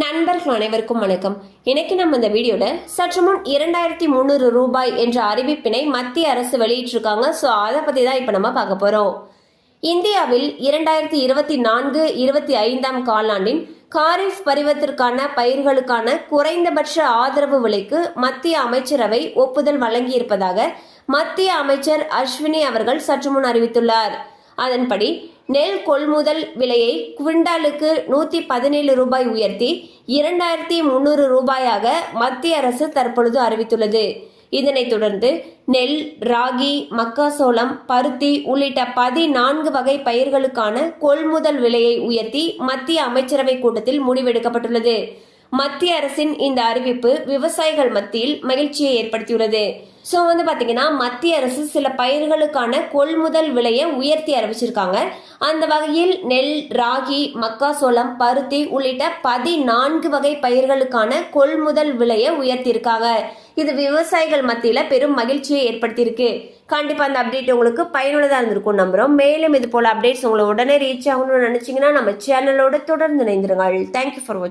நண்பர்கள் அனைவருக்கும் வணக்கம். இன்னைக்கு நம்ம இந்த வீடியோல சற்று முன் இரண்டாயிரத்தி முந்நூறு ரூபாய் என்ற அறிவிப்பினை மத்திய அரசு வெளியிட்டிருக்காங்க. ஸோ அதை பத்தி தான் இப்போ நம்ம பார்க்க போறோம். இந்தியாவில் இரண்டாயிரத்தி இருபத்தி நான்கு இருபத்தி ஐந்தாம் காலாண்டின் காரிஃப் பருவத்திற்கான பயிர்களுக்கான குறைந்தபட்ச ஆதரவு விலைக்கு மத்திய அமைச்சரவை ஒப்புதல் வழங்கியிருப்பதாக மத்திய அமைச்சர் அஸ்வினி அவர்கள் சற்று முன் அறிவித்துள்ளார். அதன்படி நெல் கொள்முதல் விலையை குவிண்டாலுக்கு நூற்றி பதினேழு ரூபாய் உயர்த்தி இரண்டாயிரத்தி முந்நூறு ரூபாயாக மத்திய அரசு தற்பொழுது அறிவித்துள்ளது. இதனைத் தொடர்ந்து நெல் ராகி மக்காசோளம் பருத்தி உள்ளிட்ட பதினான்கு வகை பயிர்களுக்கான கொள்முதல் விலையை உயர்த்தி மத்திய அமைச்சரவை கூட்டத்தில் முடிவெடுக்கப்பட்டுள்ளது. மத்திய அரசின் இந்த அறிவிப்பு விவசாயிகள் மத்தியில் மகிழ்ச்சியை ஏற்படுத்தியுள்ளது. ஸோ வந்து பார்த்தீங்கன்னா மத்திய அரசு சில பயிர்களுக்கான கொள்முதல் விலையை உயர்த்தி அறிவிச்சிருக்காங்க. அந்த வகையில் நெல் ராகி மக்காசோளம் பருத்தி உள்ளிட்ட பதினான்கு வகை பயிர்களுக்கான கொள்முதல் விலையை உயர்த்தியிருக்காங்க. இது விவசாயிகள் மத்தியில் பெரும் மகிழ்ச்சியை ஏற்படுத்தியிருக்கு. கண்டிப்பாக அந்த அப்டேட் உங்களுக்கு பயனுள்ளதாக இருந்திருக்கும் நம்புகிறோம் மேலும் இது போல் அப்டேட்ஸ் உங்களை உடனே ரீச் ஆகணும்னு நினச்சிங்கன்னா நம்ம சேனலோட தொடர்ந்து இணைந்திருங்கள். தேங்க்யூ ஃபார் வாட்சிங்